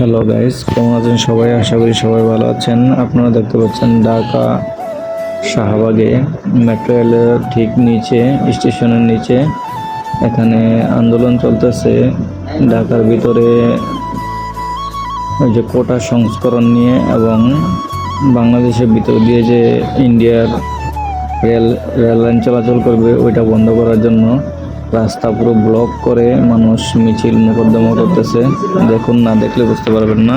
Hello guys কেমন আছেন সবাই? আশা করি সবাই ভালো আছেন। আপনারা দেখতে পাচ্ছেন ঢাকা শাহবাগে মেট্রো রেলের ঠিক নিচে, স্টেশনের নিচে। এখানে আন্দোলন চলতেছে। ঢাকার ভিতরে যে কোটা সংস্করণ নিয়ে এবং বাংলাদেশের ভিতর দিয়ে যে ইন্ডিয়ার রেল রেল লাইন চলাচল করবে, ওইটা বন্ধ করার জন্য। রাস্তা পুরো ব্লক করে মানুষ মিছিল মোকদ্দমা করতেছে। দেখুন না দেখলে বুঝতে পারবেন না।